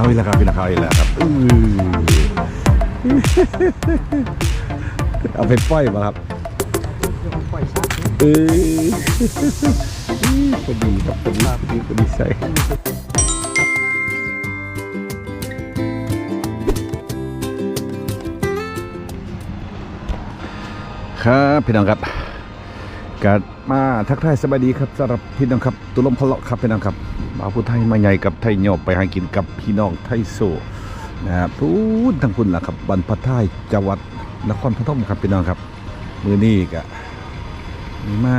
เอาอีกแล้วครับพี่นักข่าอีกแล้วครับเอาไปปล่อยมาครับปล่อยซักเออพอดีครับพอดีพอดีพอดีใส่ครับพี่น้องครับการ มาทักทายสบายดีครับสำหรับพี่น้องครับ ตุลมพะเลาะครับพี่น้องครับมาผู้ไทยมาใหญ่กับไทยโยบไปหากินกับพี่น้องไทยโซนะครับพูดทั้งพุ่นล่ะครับบรรพทายจังหวัดนครพนมครับพี่น้องครับ มือนี้กะมา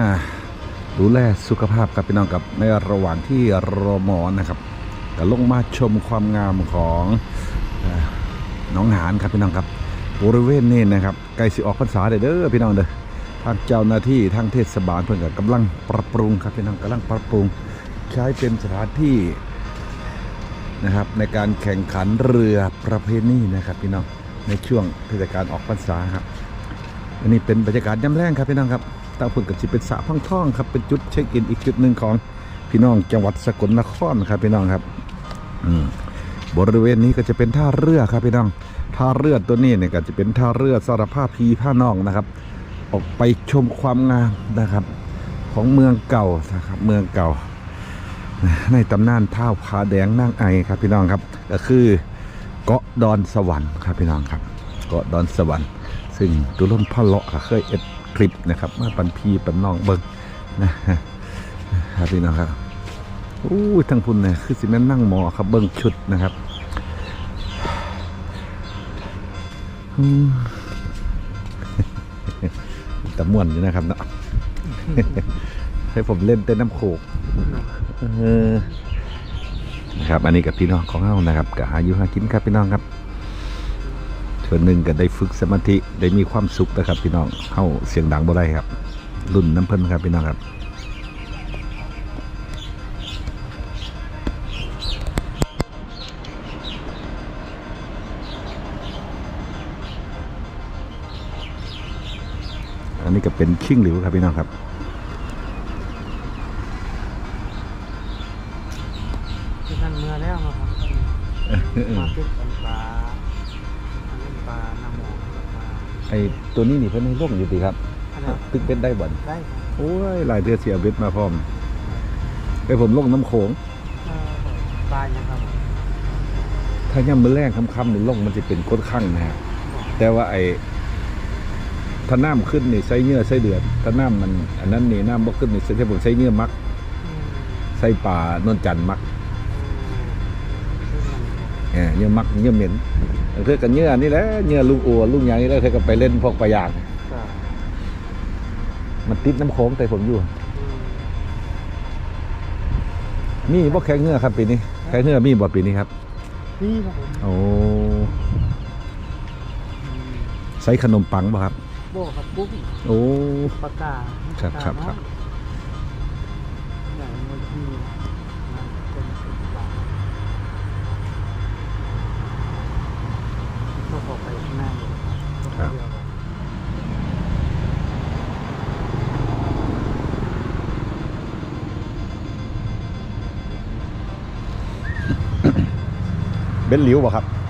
ดูแลสุขภาพกับพี่น้องกับในระหว่างที่รอหมอนะครับก็ลงมาชมความงามของน้องหานครับพี่น้องครับบริเวณนี้นะครับใกลสิออกพรรษาเด้อพี่น้องเด้อ ทางเจ้าหน้าที่ทางเทศบาลเพิ่อนก็กำลังปรับปรุงครับพี่น้องกำลังปรับปรุง ใช้เป็นสถานที่นะครับ ในการแข่งขันเรือประเพณีนะครับพี่น้องในช่วงเทศกาลออกพรรษาครับอันนี้เป็นบรรยากาศย่ำแรงครับพี่น้องครับตาพุ่นกับสิเป็นสระพังท่องครับเป็นจุดเช็คอินอีกจุดหนึ่งของพี่น้องจังหวัดสกลนครครับพี่น้องครับอืมบริเวณนี้ก็จะเป็นท่าเรือครับพี่น้องท่าเรือตัวนี้เนี่ยก็จะเป็นท่าเรือสารภาพพีผ้านองนะครับ ออกไปชมความงามนะครับ ของเมืองเก่านะครับ เมืองเก่า ในตำนานท่าผาแดงนางไอครับพี่น้องครับก็คือเกาะดอนสวรรค์ครับพี่น้องครับ เกาะดอนสวรรค์ ซึ่งตุลนพ่อเลาะเคยเอ็ดคลิปนะครับมาปันพีปันน้องเบิ้งนะครับพี่น้องครับอู้ยทั้งพุ่นเนี่ยคือสิแม่นนั่งหมอครับเบิ้งชุดนะครับ อืม แต่ม่วนอยู่นะครับเนาะให้ผมเล่นเต้นน้ำโขกเออนะครับอันนี้กับพี่น้องของเฮานะครับกับอายุหากินครับพี่น้องครับส่วนหนึ่งก็ได้ฝึกสมาธิได้มีความสุขนะครับพี่น้องเฮาเสียงดังบ่ได้ครับ รุ่นน้ำเพิ่นครับพี่น้องครับ นนี้ก็เป็นชิ่งหลิวครับพี่น้องครับที่นั่นเมื่อแล้วมาครับมาเก็บอันปลาอันนั้นปลาน้ำหมอกปลาไอ้ตัวนี้นี่เพิ่นให้ลงอยู่ดีครับอันนั้นตึกเป็นได้บ่นได้โอ้ยหลายเดือนเสียเบ็ดมาพร้อมไปผมลงน้ำโขงเอ่อปลาอย่างครับถ้าย่ำมือแรงค่ำๆนี่ลงมันจะเป็นก้นข้างนะฮะแต่ว่าไอ้ ถ้าน้ำขึ้นนี่ใส่เนื้อใส่เดือดถ้าน้ำมัน อันนั้นนี่น้ำบ่ขึ้นนี่ใส่ผมใส่เนื้อมักอืมใส่ปลานวลจันทร์มักอืมเออเนื้อมักเนื้อเหม็นเพื่อกันเนื้อนี่แหละเนื้อลูกอัวลูกใหญ่นี่แหล้วเธอก็ไปเล่นพวกปลาย่างก็มันติดน้ำโขงแต่ผมอยู่อืมมีบ่แข่งเนื้อครับปีนี้แข่งเนื้อมีบ่ปีนี้ครับนี่ครับผมโอ้อืมใส่ขนมปังบ่ครับ โบครับปุ๊บโอ้ ปากกาครับครับครับใหญ่เมื่อที่มันเป็นสิบปลาก็พอไปข้างหน้าอยู่ครับเดียวครับ เบนหลิวบ่ครับกับ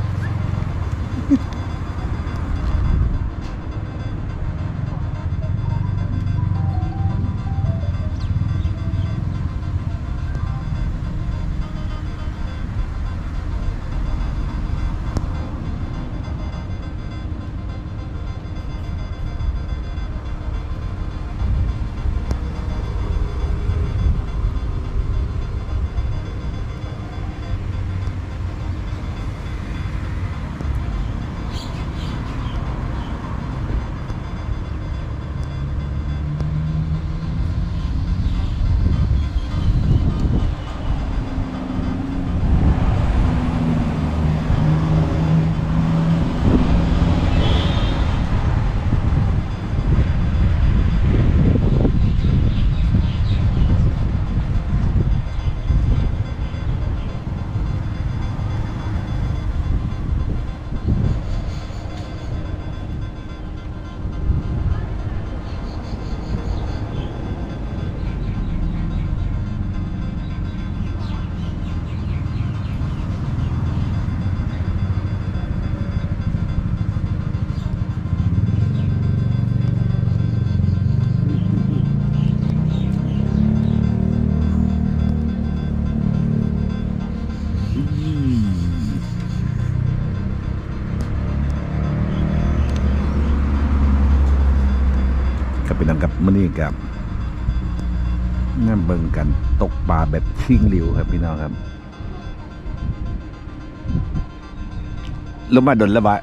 ชิงหลิวครับพี่น้องครับลงมาดนละบะ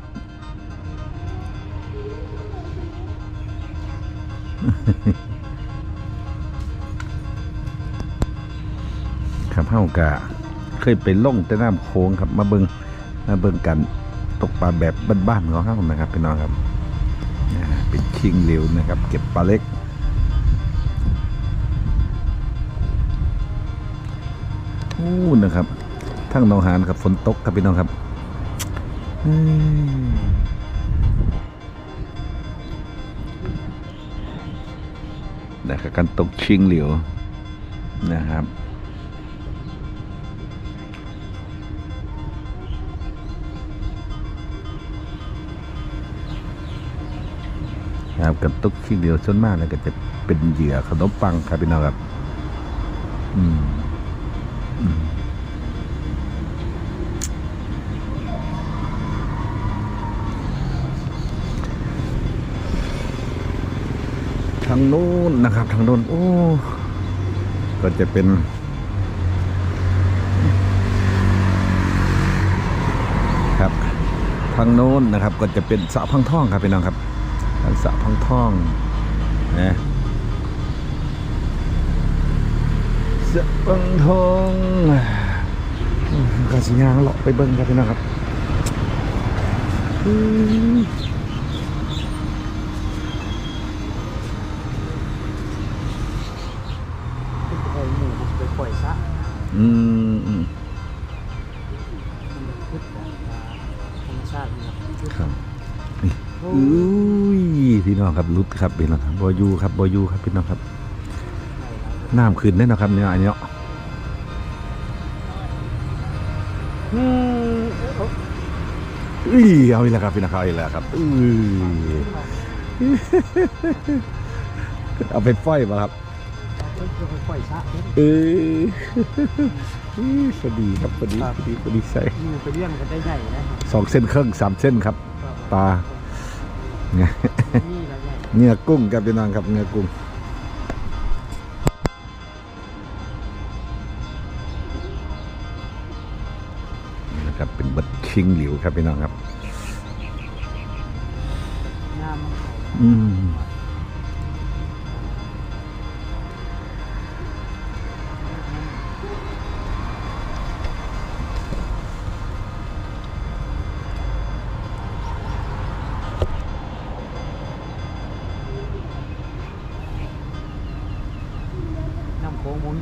ครับเฮากะเคยไปล่องแต่น้ำโค้งครับมาเบิงมาเบิงกันตกปลาแบบบ้านๆของเฮานะครับพี่น้องครับเป็นชิงเหลวนะครับ เก็บปลาเล็ก อู้นะครับทั้งหนองหานครับฝนตกครับพี่น้องครับนะครับการตกชิงเหลียวนะครับนะครับกับตุ๊กขี้เดียวส่วนมากเลยก็จะเป็นเหยื่อขนมปังครับพี่น้องครับ อืม ทางนู้นนะครับ ทางโน้นโอ้ก็จะเป็น ครับ ทางโน้นนะครับ ก็จะเป็นสระพังท่องครับพี่น้องครับสระพังท่องนะสระพังท่องกาสิยางเลาะไปเบิ้งครับพี่น้องครับอืม ขึ้นไปหมู่ไปปล่อยซะ อืมอืมมันขึ้นแบบธรรมชาตินี่ครับครับโอ้อุ้ยพี่น้องครับรุดครับพี่น้องครับบอยูครับบอยูครับพี่น้องครับน้ำขึ้นแน่นอนครับเนี่ยอันเนี้ยอืมเอ้าอุ้ยเอาอีกแล้วครับพี่น้องครับเอาอีกแล้วครับอุ้ยเอาไปฝ้อยมาครับ เอาขึ้นไปปล่อยซะเด้อเอออื้อพอดีครับพอดีครับพอดีพอดีใส่อยู่ไปเลี้ยงกันได้ใหญ่นะครับสองเส้นครึ่งสามเส้นครับปลาเนี่ยนี่ละใหญ่เนื้อกุ้งครับพี่น้องครับเนื้อกุ้งนี่นะครับเป็นบัดชิงหลิวครับพี่น้องครับงามมันเขาอืม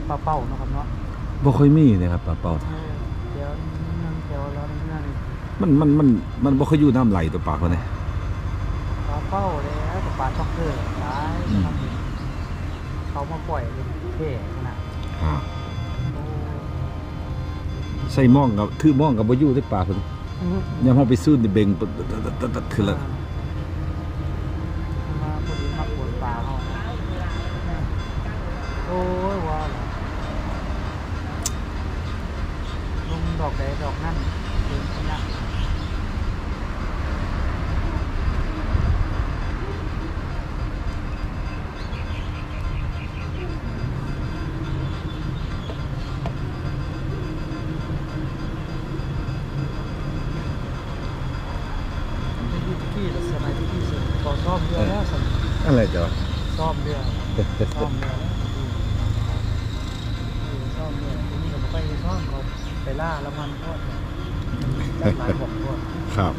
ปลาเป้าเนาะครับเนาะบ่ค่อยมีนะครับปลาเป่าเออเดี๋ยวนั่งเดี๋ยวแล้วนั่งมันมันมันมันบ่ค่อยอยู่น้ำไหลตัวปลาเขาเนี่ยปลาเป้าแล้วกับปลาช็อกเกอร์ตายอืมทำเป็นเขามาปล่อยเป็นเท่ขนาดโอ้ใส่หม่องกับถือหม่องกับบ่อยู่ได้ปลาเพิ่นยามเฮาไปซื้อนี่เบ่งตึ๊ดตึ๊ดตึ๊ดตึ๊ดตึ๊ดขึ้นแล้ว อะไรจ้ะซ่อมเรือซ่อมเรือซ่อมเรือที่นี่เราไปซ่อมเขาไปล่าละมันทอดจับหลายบอกทอดครับ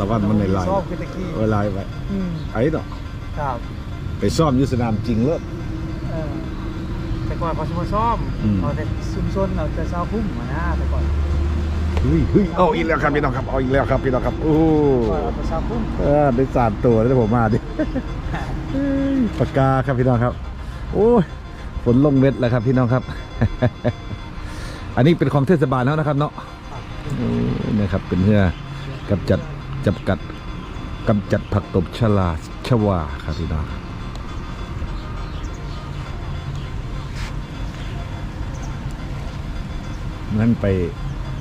ระวังมันในลายซ่อมกันตะกี้เวลาไว้อืมไอ้ดอกครับไปซ่อมอยุสนามจริงเลิศเออแต่ก่อนเขาจะมาซ่อมอืมเขาแต่ซุ่มซนเราจะเศร้าพุ่มมานะแต่ก่อนเฮ้ยเฮ้ยเอาอีกแล้วครับพี่น้องครับเอาอีกแล้วครับพี่น้องครับโอ้เระเศร้าพุ่มออได้สามตัวแล้วผมมาดิปากกาครับพี่น้องครับ โอ้ยฝนลงเม็ดแล้วครับพี่น้องครับ อันนี้เป็นของเทศบาลแล้วนะครับ เนาะโอ้ยนะครับเป็นเพื่อกำจัดจับกัดกำจัดผักตบชลาชวาครับพี่น้องครับงั้นไป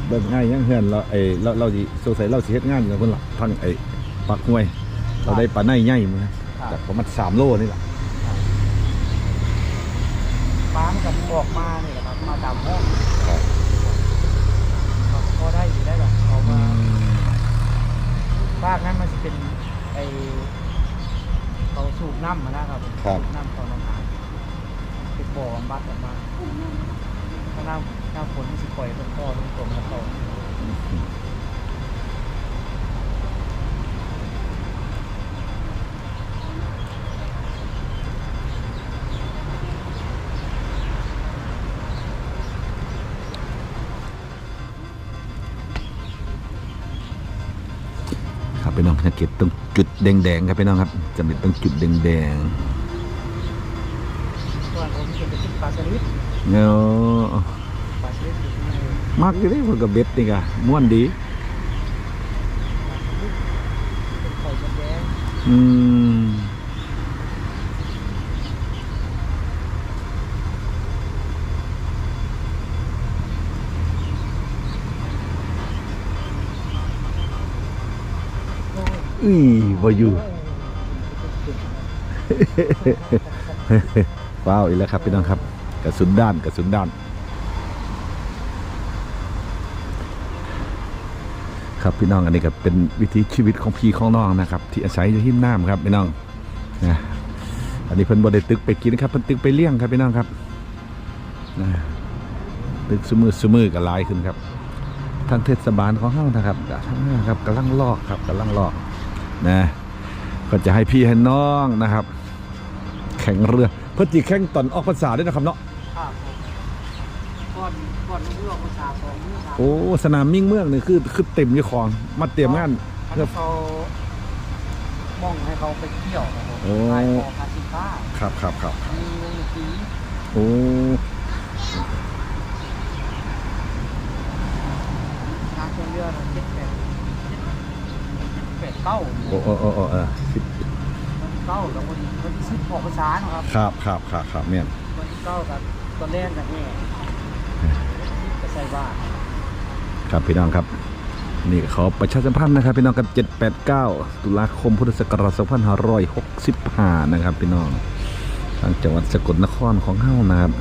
เบิ่งง่ายยังเฮือนเราไอ้เราเราสิสงสัยเราสิเฮ็ดงานอยู่กับคนละทางไอ้ปักห้วย เราได้ปลาในใหญ่มาจากประมาณสามโลนี่แหละออกมาเนี่ยครับ มาตามห้องครับพอได้อยู่ได้แบบเขามาภาคนั้นมันจะเป็นไอเขาสูบน้ำมานะครับครับสูน้ำเขาน้ำหาเป็นบ่อบำบัดออกมาถ้าน้ำ น้ำฝนมันสิปล่อยเป็นท่อลงตรงแล้วเขาครับพี่น้องสังเกตตรงจุดแดงๆครับพี่น้องครับจะเป็นตรงจุดแดงส่วนผมจะเป็นปลาสลิดๆเนาะ มักอยู่เด้พวกกับเบ็ดนี่ก็ม่วนดีเป็นไข่มดแดงอืมอือบ่อยู่ว้าวอีกแล้วครับพี่น้องครับกระสุนด้านกระสุนด้าน ครับพี่น้องอันนี้ก็เป็นวิถีชีวิตของพี่ของน้องนะครับ ที่อาศัยอยู่ที่น้ำครับพี่น้องนะอันนี้เพิ่นบ่ได้ตึกไปกินครับเพิ่นตึกไปเลี้ยงครับพี่น้องครับนะตึกสมือสมือก็หลายขึ้นครับ ทางเทศบาลของเฮานะครับทั้งนั้นครับกำลังลอกครับกำลังลอกนะก็จะให้พี่ให้น้องนะครับ แข่งเรือเพื่อจีแข่งตอนออกพรรษาด้วยนะครับเนาะ ก่อนก่อนเรื่องภาษาสองเรื่องโอ้สนามมิ่งเมืองนี่คือคือเต็มยี่ของมาเตรียมงานให้เขามองให้เขาไปเที่ยวครับผมโอ้ไปพอคาสิฟ้าครับครับครับมีวงดนตรีโอ้ทางเครื่องเรือเจ็ดแปดเจ็ดแปดเก้าโอ้โอ้โอ้โอ้เออสิบวันที่เก้าแล้ววันที่วันที่สิบออกภาษาเนาะครับครับครับครับครับแม่นวันที่เก้ากับตอนแรกกับแม่ก็ ใส่บาครับพี่น้องครับนี่ขอประชาสัมพันธ์นะครับ พี่น้องกับ 789 ตุลาคมพุทธศักราช2565 นะครับ พี่น้องทางจังหวัดสกลนครของเฮานะครับ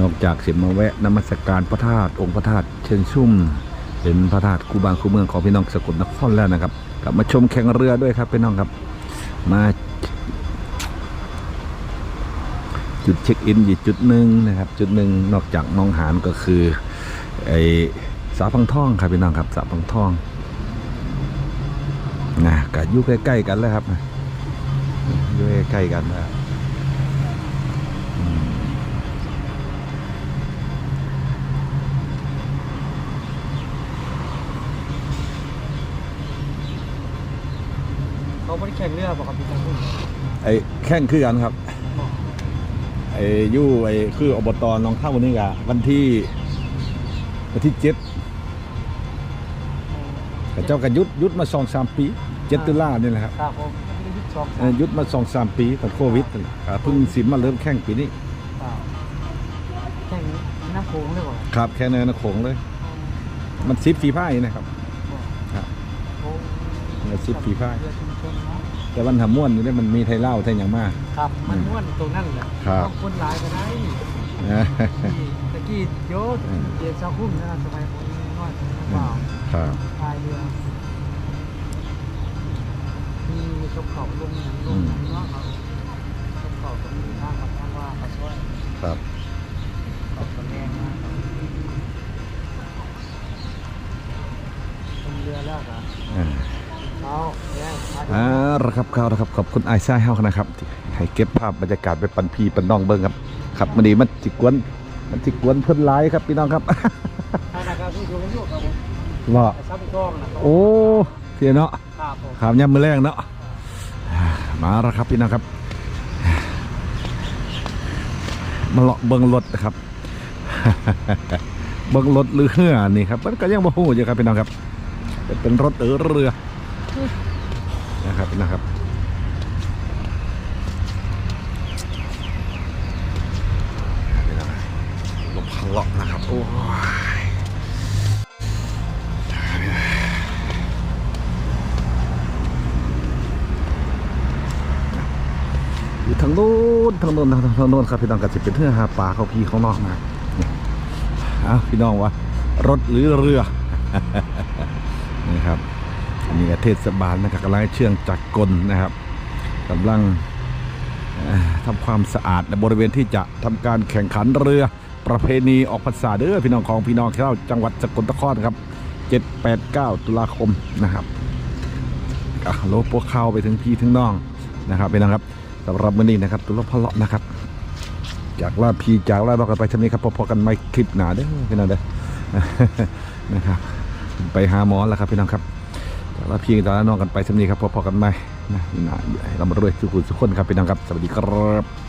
นอกจากเสียมาแวะนมัสการพระธาตุองค์พระธาตุเชิงชุ่ม เป็นพระธาตุคูบางคูเมืองของพี่น้องสกลนครแล้วนะครับกลับมาชมแข่งเรือด้วยครับพี่น้องครับ มา จุดเช็คอินอีกจุดหนึ่งนะครับ จุดหนึ่งนอกจากหน้องหานก็คือไอสาพังท่องครับพี่น้องครับสาพังท่องนะก็อยู่ใกล้ๆกันแล้วครับอยู่ใกล้ๆกันนะอืมเขาไม่ได้แข่งเรือบอกครับพี่ตั้งคุณไอแข่งคือกันครับ ไออยู่ไอคืออบตหน้องข้าววันนี้กะวันที่วันที่เจ็ดแต่เจ้าก็หยุดหยุดมาสองสามปีเจ็ดตุลานี่แหละครับครับผมไม่ได้ยึดสองเอ่อหยุดมาสองสามปีตอนโควิดนั่นแหละครับเพิ่งสิมาเริ่มแข่งปีนี้ครับแข่งน้ำโขงเลยบอกครับแค่ในนโขงเลย มันซิปฝีพายนะครับครับโอ้มันซิปฝีพายเรือชุมชนเนาะแต่วันทำม่วนนี่เนี่ยมันมีไทยเล่าไทยอย่างมากครับ มันม้วนตรงนั้นแหละครับ ต้องคนหลายก็ได้นะที่ตะกี้โยศอืมเดียนชาวพุ่มนะครับสมัยผมน้อยผมเปล่าครับพายเรือมีชกเขาลงหนังลงหนังเนาะครับชกเขาตรงนี้ทางกับทางว่าเขาช่วยครับเขาตะแรงนะครับลงเรือแล้วครับอ่า เขาแล้วพาย อ่าระครับข้าวนะครับขอบคุณไอ้ไส้เฮานะครับที่ ให้เก็บภาพบรรยากาศไปปันพีปันน้องเบิ้งครับครับมันนี้มันจิกวนมันจิกวนเพื่อนไลายครับพี่น้องครับทางนะครับที่ดูกันอยู่ครับผมว่าแต่ซับกล้องนะครับโอ้เสียเนาะครับผมขามยำมือแรงเนาะมาแล้วครับพี่น้องครับมาเลาะเบิ้งรถนะครับเบิ้งรถหรือเรือนี่ครับมันก็ยังบ่ฮู้อยู่ครับพี่น้องครับ เป็นรถเออเรือนะครับพี่น้องครับ ทางโน้นทางโน้นทางโน้นครับพี่น้องก็จะเป็นเพื่อหาปลาเขาพี่เขานอกมาเอ้าพี่น้องวะรถหรือเรือนี่ครับอันนี้ก็เทศบาลนะครับกำลังเชื่องจักรกลนะครับกำลังทำความสะอาดในบริเวณที่จะทำการแข่งขันเรือประเพณีออกพรรษาเด้อพี่น้องของพี่น้องเข้าจังหวัดสกลนครครับ 7 8 9 ตุลาคมนะครับอะโลโปเข้าไปถึงพี่ถึงน้องนะครับพี่น้องครับ สำหรับมื้อนี้นะครับตุลพะเลาะนะครับ จากลาพีจากลาบอกกันไปชั้นนี้ครับพอๆกันไม่คลิปหนาเด้อพี่น้องเด้อนะครับ ไปหาหมอแล้วครับพี่น้องครับจากลาพีจากลาน้องกันไปชั้นนี้ครับพอๆกันไม่นะนะเรามาด้วยทุกคนทุกคนครับพี่น้องครับ สวัสดีครับ